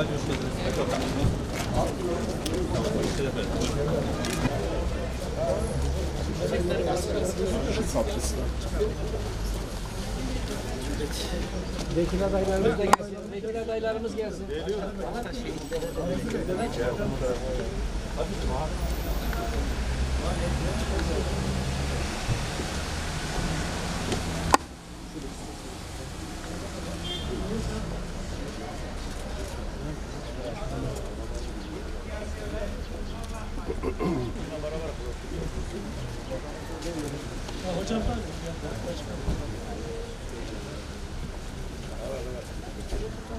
Hadi hoş geldiniz. Vekil adaylarımız da gelsin. Vekil adaylarımız gelsin.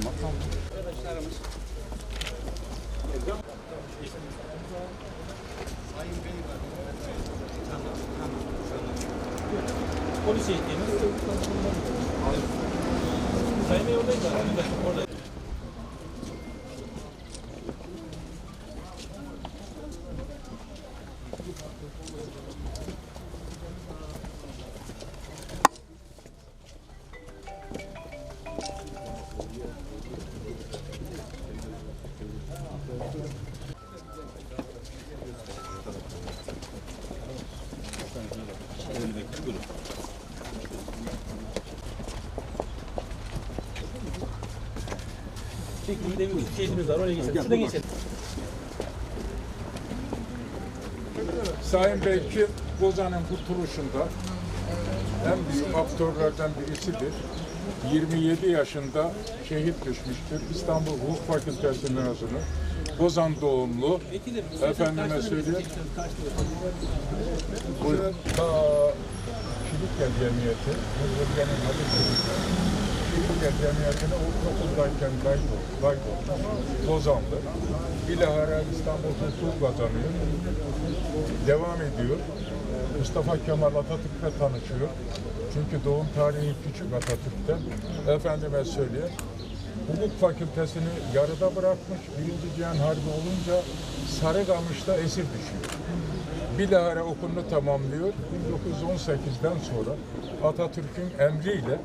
Arkadaşlarımız. Polis eğitimi. Sayın Bey zaten. Orada. Çekimde bir şeyimiz var. Oraya geçelim. Şuradan geçelim. Sayın Bekir Bozan'ın kurtuluşunda en büyük aktörlerden birisidir. 27 yaşında şehit düşmüştür. İstanbul Hukuk Fakültesi mezunu. Bozan doğumlu. Efendime söyleyeyim. Buyurun. Ta Kilitya Cemiyeti, Hızırgen'in adı Kilitya. Kilitya Cemiyeti'ne ortaokuldayken kaydoldu. kaydoldu. Bozanlı. Bilahare İstanbul Hukuk kazanıyor. Devam ediyor. Mustafa Kemal Atatürk'le tanışıyor. Çünkü doğum tarihi küçük Atatürk'ten. Efendime söyleyeyim. Hukuk fakültesini yarıda bırakmış. Birinci Cihan Harbi olunca Sarıkamış'ta esir düşüyor. Bilahare okulunu tamamlıyor. 1918'den sonra Atatürk'ün emriyle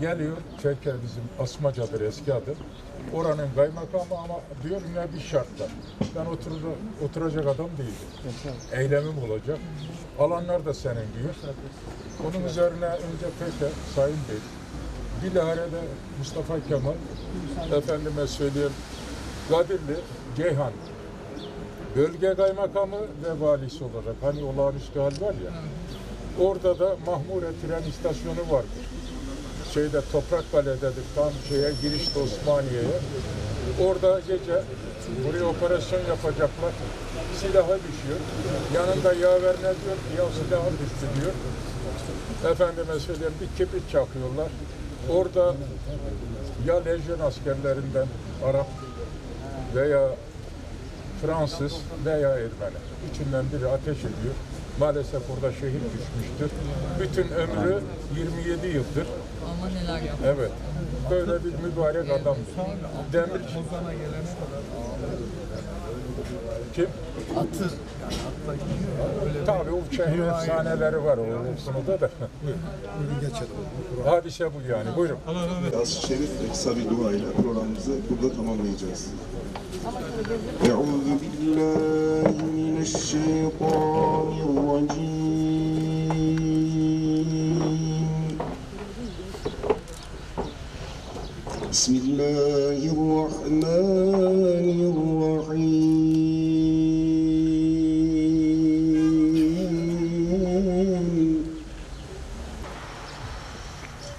geliyor. Çeker bizim Asmaca'dır eski adı. Oranın kaymakamı ama diyor ne bir şartla. Ben oturacak, oturacak adam değilim. Eylemim olacak. Alanlar da senin diyor. Onun üzerine önce peki Sayın Bey Bilahare'de Mustafa Kemal, efendime söyleyeyim, Kadirli, Ceyhan, bölge kaymakamı ve valisi olarak, hani olağanüstü hal var ya, orada da Mahmure tren istasyonu vardır. Şeyde Toprak Kale'dedir, tam şeye, girişte Osmaniye'ye. Orada gece buraya operasyon yapacaklar. Silaha düşüyor. Yanında yaver ne diyor? Ya silaha düştü diyor. Efendime söyleyeyim bir kibrit çakıyorlar. Orada ya lejyon askerlerinden Arap veya Fransız veya Ermeni. Üçünden biri ateş ediyor. Maalesef orada şehit düşmüştür. Bütün ömrü 27 yıldır. Ama neler yaptı. Evet. Böyle bir mübarek adam. Demir kim? Atır. Yani hatta böyle Tabii o şehir efsaneleri var o konuda da. buyurun geçelim. Hadise bu yani. Buyurun. Az şerif ve kısa bir dua ile programımızı burada tamamlayacağız. Euzu billahi mineşşeytanirracim. Bismillahirrahmanirrahim.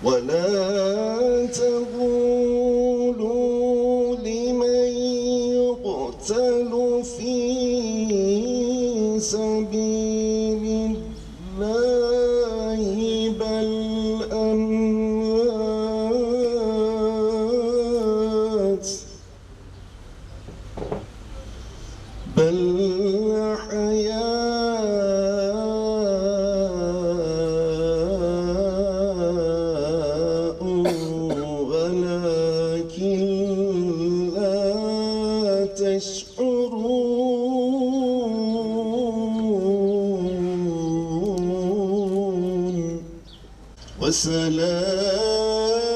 ولا تقولوا لمن يقتل في سبيل الله وسلام.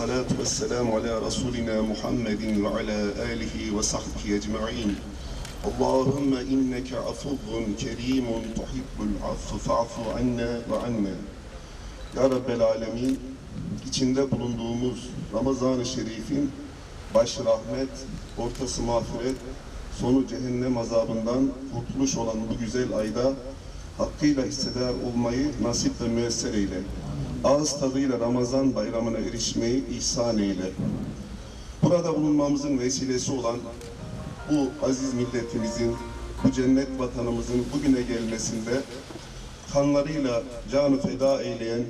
والصلاة والسلام على رسولنا محمد وعلى آله وصحبه أجمعين اللهم إنك عفو كريم تحب العفو فاعف عنا وعنا Ya Rabbel Alemin, içinde bulunduğumuz Ramazan-ı Şerif'in başı rahmet, ortası mağfiret, sonu cehennem azabından kurtuluş olan bu güzel ayda hakkıyla hissedar olmayı nasip ve müyesser eyle. Ağız tadıyla Ramazan bayramına erişmeyi ihsan eyle. Burada bulunmamızın vesilesi olan bu aziz milletimizin, bu cennet vatanımızın bugüne gelmesinde kanlarıyla canı feda eyleyen,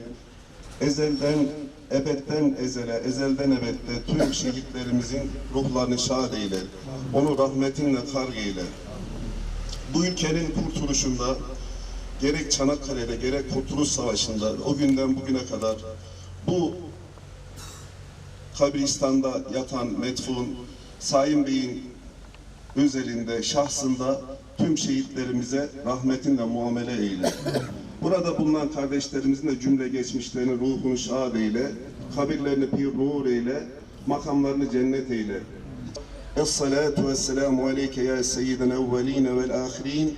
ezelden, ebedden ezele, ezelden ebedde tüm şehitlerimizin ruhlarını şad eyle. Onu rahmetinle karg eyle. Bu ülkenin kurtuluşunda gerek Çanakkale'de gerek Kurtuluş Savaşı'nda o günden bugüne kadar bu kabristanda yatan metfun Sayın Bey'in özelinde, şahsında tüm şehitlerimize rahmetinle muamele eyle. Burada bulunan kardeşlerimizin de cümle geçmişlerinin ruhunu şad eyle, kabirlerini pir nur eyle, makamlarını cennet eyle. Es-salatu vesselamu aleyke ya seyyidina evveline vel ahirin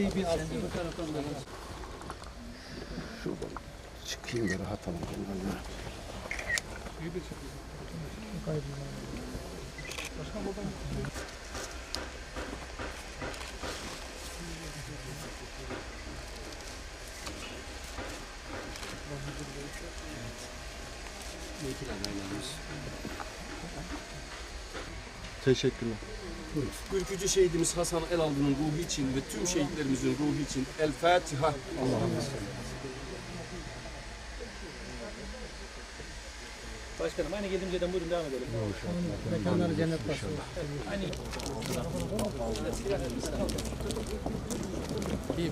Şu şeyi bir altına bu taraftan da. Çıkayım da rahat alayım. Teşekkürler. Ülkücü şehidimiz Hasan Elaldı'nın ruhu için ve tüm şehitlerimizin ruhu için El Fatiha. Başkanım aynı geldiğimiz yerden buyurun devam edelim. Mekanları cennet basın. Aynı. İyi.